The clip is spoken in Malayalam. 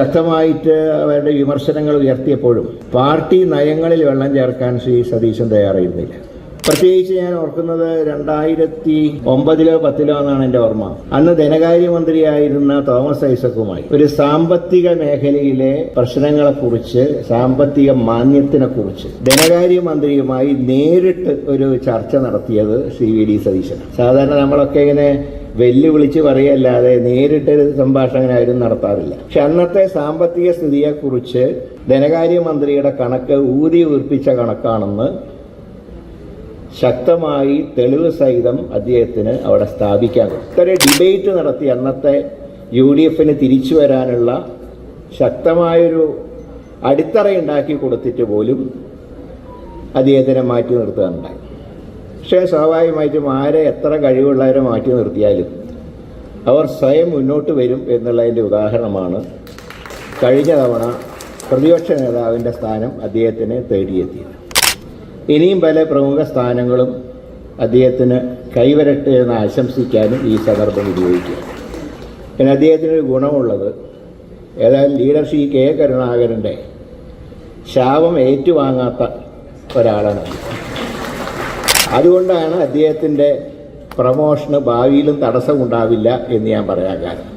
ശക്തമായിട്ട് അവരുടെ വിമർശനങ്ങൾ ഉയർത്തിയപ്പോഴും പാർട്ടി നയങ്ങളിൽ വെള്ളം ചേർക്കാൻ ശ്രീ സതീശൻ തയ്യാറായിരുന്നില്ല. പ്രത്യേകിച്ച് ഞാൻ ഓർക്കുന്നത് രണ്ടായിരത്തി ഒമ്പതിലോ പത്തിലോ എന്നാണ് എന്റെ ഓർമ്മ. അന്ന് ധനകാര്യമന്ത്രിയായിരുന്ന തോമസ് ഐസക്കുമായി ഒരു സാമ്പത്തിക മേഖലയിലെ പ്രശ്നങ്ങളെക്കുറിച്ച് സാമ്പത്തിക മാന്യത്തിനെ കുറിച്ച് ധനകാര്യമന്ത്രിയുമായി നേരിട്ട് ഒരു ചർച്ച നടത്തിയത് ശ്രീ വി ഡി സതീശൻ സാധാരണ നമ്മളൊക്കെ ഇങ്ങനെ വെല്ലുവിളിച്ച് പറയല്ലാതെ നേരിട്ടൊരു സംഭാഷണം ആരും നടത്താറില്ല. പക്ഷെ അന്നത്തെ സാമ്പത്തിക സ്ഥിതിയെക്കുറിച്ച് ധനകാര്യമന്ത്രിയുടെ കണക്ക് ഊതി ഉയർപ്പിച്ച കണക്കാണെന്ന് ശക്തമായി തെളിവ് സഹിതം അദ്ദേഹത്തിന് അവിടെ സ്ഥാപിക്കാൻ ഇത്ര ഡിബേറ്റ് നടത്തി അന്നത്തെ യു ഡി എഫിന് തിരിച്ചു വരാനുള്ള ശക്തമായൊരു അടിത്തറയുണ്ടാക്കി കൊടുത്തിട്ട് പോലും അദ്ദേഹത്തിനെ മാറ്റി നിർത്തുകയുണ്ടായി. പക്ഷേ സ്വാഭാവികമായിട്ടും ആരെ എത്ര കഴിവുള്ളവരെ മാറ്റി നിർത്തിയാലും അവർ സ്വയം മുന്നോട്ട് വരും എന്നുള്ളതിന്റെ ഉദാഹരണമാണ് കഴിഞ്ഞ തവണ പ്രതിപക്ഷ നേതാവിന്റെ സ്ഥാനം അദ്ദേഹത്തിന് തേടിയെത്തിയത്. ഇനിയും പല പ്രമുഖ സ്ഥാനങ്ങളും അദ്ദേഹത്തിന് കൈവരട്ടെ എന്ന് ആശംസിക്കാനും ഈ സന്ദർഭം ഉപയോഗിക്കുക പിന്നെ അദ്ദേഹത്തിനൊരു ഗുണമുള്ളത് ഏതായാലും ലീഡർഷിപ്പ് കെ. കരുണാകരന്റെ ശാപം ഏറ്റുവാങ്ങാത്ത ഒരാളാണ് അതുകൊണ്ടാണ് അദ്ദേഹത്തിന്റെ പ്രമോഷന് ഭാവിയിലും തടസ്സമുണ്ടാവില്ല എന്ന് ഞാൻ പറയാൻ കാരണം.